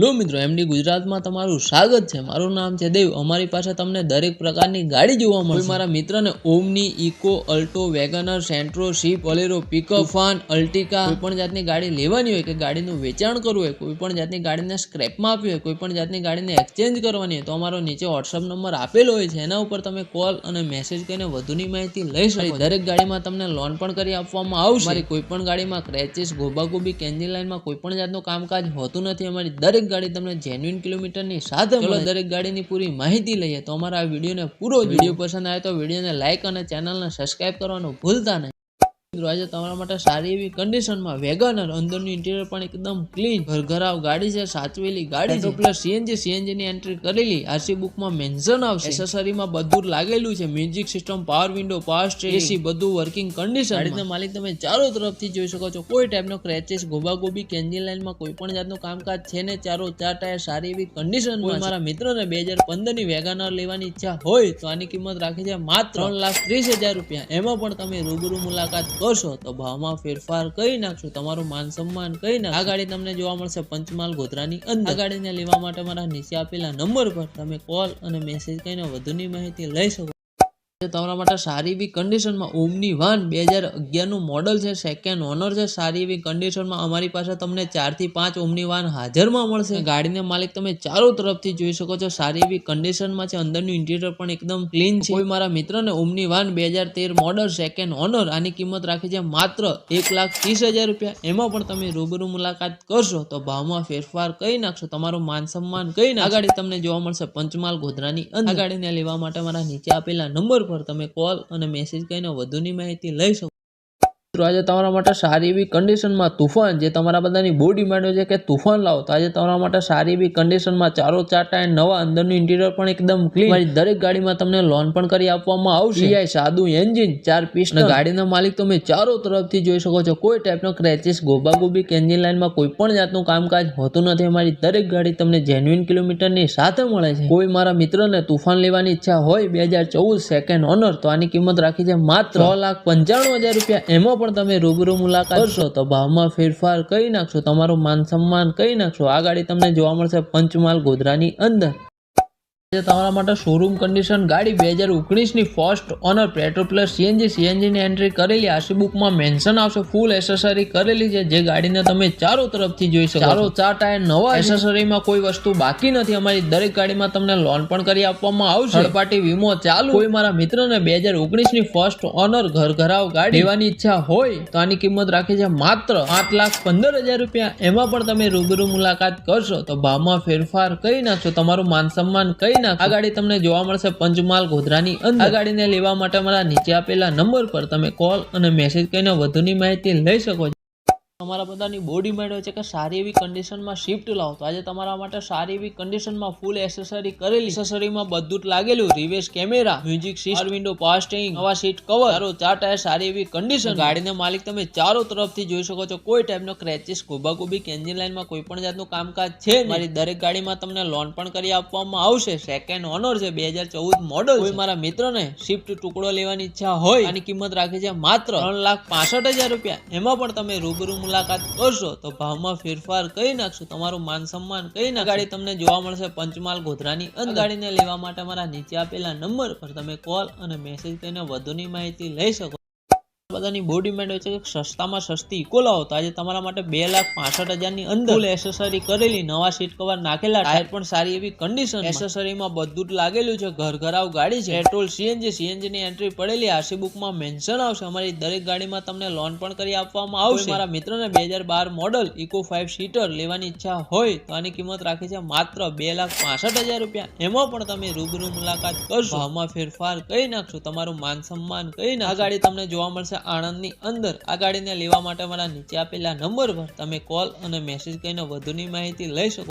Hello મિત્રો MD ગુજરાતમાં તમારું સ્વાગત છે. મારું નામ છે દેવ. અમારી પાસે તમને દરેક પ્રકારની ગાડી જોવા મળશે. મારા મિત્રને Omni, Eeco, Alto, WagonR, Santro, ship Bolero pickup, ફાન, અલ્ટિકા કોઈ પણ જાતની ગાડી લેવાની હોય કે ગાડીનું વેચાણ કરવું હોય, કોઈ પણ જાતની ગાડીને સ્ક્રેપમાં આપવી હોય, કોઈ પણ જાતની ગાડીને એક્સચેન્જ કરવાની હોય, તો અમારો નીચે વોટ્સઅપ નંબર આપેલો હોય છે. એના ઉપર તમે કોલ અને મેસેજ કરીને વધુની માહિતી લઈ શકો દરેક ગાડીમાં તમને લોન પણ કરી આપવામાં આવશે. કોઈ પણ ગાડીમાં ક્રેચિસ, ગોબાગોબી કેન્જી લાઈનમાં કોઈ પણ જાતનું કામકાજ હોતું નથી. અમારી દરેક ગાડી તમને જેન્યુઇન કિલોમીટરની સાથે ચલો દરેક ગાડીની પૂરી માહિતી લઈએ તો અમારા આ વિડીયોને પૂરો વીડિયો પસંદ આવે તો વિડીયોને લાઇક અને ચેનલને સબસ્ક્રાઇબ કરવાનું ભૂલતા નહીં. મિત્રો આજે તમારા માટે સારી એવી કન્ડિશનમાં વેગનર અંદરનું ઇન્ટિરિયર પણ એકદમ ક્લીન ભરઘરાવ ગાડી છે સાચવેલી ગાડી છે પ્લસ સીએનજી સીએનજી ની એન્ટ્રી કરેલી આરસી બુકમાં મેન્શન આવશે. એસેસરીમાં બધું લાગેલું છે music system power window power stage AC બધું વર્કિંગ કન્ડિશન ગાડીના માલિક તમે ચારો તરફથી જોઈ શકો છો કોઈ ટાઈપનો ક્રેચેસ ગોબાગોબી કેન્જિન લાઈનમાં કોઈ પણ જાતનું કામકાજ છે ને ચારો ચાર ટાયર સારી એવી કન્ડિશન મારા મિત્રોને બે હજાર પંદરની વેગનર લેવાની ઈચ્છા હોય તો આની કિંમત રાખી છે માત્ર ત્રણ લાખ ત્રીસ હજાર રૂપિયા. એમાં પણ તમે રૂબરૂ મુલાકાત કરશો તો ભાવમાં ફેરફાર કરી નાખશું, તમારું માન સન્માન કરી નાખશું. આ ગાડી તમને જોવા મળશે પંચમહાલ ગોધરાની અંદર. આ ગાડીને લેવા માટે મારા નીચે આપેલા નંબર પર તમે કોલ અને મેસેજ કરીને વધુની માહિતી લઈ શકો. તમારા માટે સારી એવી કન્ડિશનમાં ઓમની વાન બે હજાર અગિયારનું મોડલ છે સેકન્ડ ઓનર છે, સારી એવી કન્ડિશનમાં અમારી પાસે તમને ચારથી પાંચ ઓમની વાન હાજરમાં મળશે. ગાડીના માલિક તમે ચારો તરફથી જોઈ શકો છો, સારી એવી કન્ડિશનમાં છે, અંદરનું ઇન્ટિરિયર પણ એકદમ ક્લીન છે. કોઈ મારા મિત્રને ઓમની વાન બે હજાર તેર મોડલ સેકન્ડ ઓનર આની કિંમત રાખી છે માત્ર એક લાખ ત્રીસ હજાર રૂપિયા. એમાં પણ તમે રૂબરૂ મુલાકાત કરશો તો ભાવમાં ફેરફાર કરી નાખશો, તમારું માન સન્માન કરી નાખશો. આ ગાડી તમને જોવા મળશે પંચમહાલ ગોધરાની અંદર. ગાડીને લેવા માટે મારા નીચે આપેલા નંબર પર તમે કોલ અને મેસેજ કરીને વધુની માહિતી લઈ શકો. મિત્રો આજે તમારા માટે સારી એવી કન્ડિશનમાં તુફાન જે તમારા બધાની બહુ ડિમાન્ડ છે કે તુફાન લાવો તો આજે તમારા માટે સારી એવી કન્ડિશનમાં ચારો ચાર ટાયર નવા અંદરનું ઇન્ટિરિયર પણ એકદમ ક્લીન મારી દરેક ગાડીમાં તમને લોન પણ કરી આપવામાં આવશે. CI સાદું એન્જિન ચાર પીસ ગાડીના માલિક તમે ચારો તરફથી જોઈ શકો છો. કોઈ ટાઈપનો ક્રેચિસ ગોબાગોબી કે એન્જિન લાઇનમાં કોઈ પણ જાતનું કામકાજ હોતું નથી. અમારી દરેક ગાડી તમને જેન્યુઇન કિલોમીટરની સાથે મળે છે. કોઈ મારા મિત્રને તુફાન લેવાની ઈચ્છા હોય બે હજાર ચૌદ સેકન્ડ ઓનર તો આની કિંમત રાખી છે માત્ર છ લાખ પંચાણું હજાર રૂપિયા. એમાં પણ તમે રૂબરૂ મુલાકાત કરશો તો ભાવમાં ફેરફાર કરી નાખશો તમારું માન સન્માન કરી નાખશો. આ ગાડી તમને જોવા મળશે પંચમહાલ ગોધરાની અંદર. જે તમારા માટે શોરૂમ કન્ડિશન ગાડી બે હજાર ઓગણીસની first owner petrol plus CNG સીએનજીની entry કરેલી આશી બુકમાં મેન્શન આવશે. ફૂલ એસેસરી કરેલી છે જે ગાડીને તમે ચારો તરફથી જોઈ શકો ચારો ચાર ટાયર નવા એસેસરીમાં કોઈ વસ્તુ બાકી નથી. અમારી દરેક ગાડીમાં તમને લોન પણ કરી આપવામાં આવશે. થર્ડ પાર્ટી વીમો ચાલુ. કોઈ મારા મિત્રને બે હજાર ઓગણીસની ફર્સ્ટ ઓનર ઘર ઘરાવ ગાડી લેવાની ઈચ્છા હોય તો આની કિંમત રાખી છે માત્ર આઠ લાખ પંદર હજાર રૂપિયા. એમાં પણ તમે રૂબરૂ મુલાકાત કરશો તો ભાવમાં ફેરફાર કરી નાખશો. તમારું માન સન્માન કરી આ ગાડી તમને જોવા મળશે પંચમહાલ ગોધરાની અંદર. આ ગાડીને લેવા માટે મારા નીચે આપેલા નંબર પર તમે કોલ અને મેસેજ કરીને વધુની માહિતી લઈ શકો છો. તમારા બધાની બોડી મેળવે છે કે સારી એવી કન્ડિશનમાં શિફ્ટ લાવો. તો આજે તમારા માટે સારી એવી કન્ડિશનમાં ફૂલ એસેસરી કરેલી. એસેસરીમાં બધું જ લાગેલું. Reverse camera music system window power steering નવા સીટ કવર ચારો ચાર ટાયર સારી એવી કન્ડિશન ગાડીને માલિક તમે ચારો તરફથી જોઈ શકો છો. કોઈ ટાઈપનો ક્રેચિસ ગોબાગોબી કે એન્જિન લાઇનમાં કોઈ પણ જાતનું કામકાજ છે મારી દરેક ગાડીમાં તમને લોન પણ કરી આપવામાં આવશે. સેકન્ડ ઓનર છે, બે હજાર ચૌદ મોડલ કોઈ મારા મિત્રને શિફ્ટ ટુકડો લેવાની ઈચ્છા હોય, આની કિંમત રાખી છે માત્ર ત્રણ લાખ પાસઠ હજાર રૂપિયા. એમાં પણ તમે રૂબરૂ મુલાકાત કરશો તો ભાવમાં ફેરફાર કરી નાખશો તમારું માન સન્માન કરી નાખ ગાડી તમને જોવા મળશે પંચમહાલ ગોધરાની અંદર. ગાડીને લેવા માટે મારા નીચે આપેલા નંબર પર તમે કોલ અને મેસેજ કરીને વધુની માહિતી લઈ શકો. બધાની બોડી હોય છે કે સસ્તામાં સસ્તી ઇકો લાવો તો આજે તમારા માટે બે લાખ પાસઠ હજારની અંદર ફૂલ એસેસરી કરેલી નવા સીટ કવર નાખેલા. ટાયર પણ સારી એવી કન્ડિશન એસેસરીમાં બધું જ લાગેલું છે. ઘર ઘરાવ ગાડી છે. પેટ્રોલ સીએનજી સીએનજી ની એન્ટ્રી પડેલી. આરસી બુકમાં મેન્શન આવશે. અમારી દરેક ગાડીમાં તમને લોન પણ કરી આપવામાં આવશે. મારા મિત્રને બે હજાર બાર મોડલ ઇકો ફાઇવ સીટર લેવાની ઈચ્છા હોય, તો આની કિંમત રાખી છે માત્ર બે લાખ પાસઠ હજાર રૂપિયા. એમાં પણ તમે રૂબરૂ મુલાકાત કરશો. આમાં ફેરફાર કરી નાખશો. તમારું માન સન્માન કરી ના ગાડી તમને જોવા મળશે આણંદની અંદર આ ગાડીને લેવા માટે મારા નીચે આપેલા નંબર પર તમે કોલ અને મેસેજ કરીને વધુની માહિતી લઈ શકો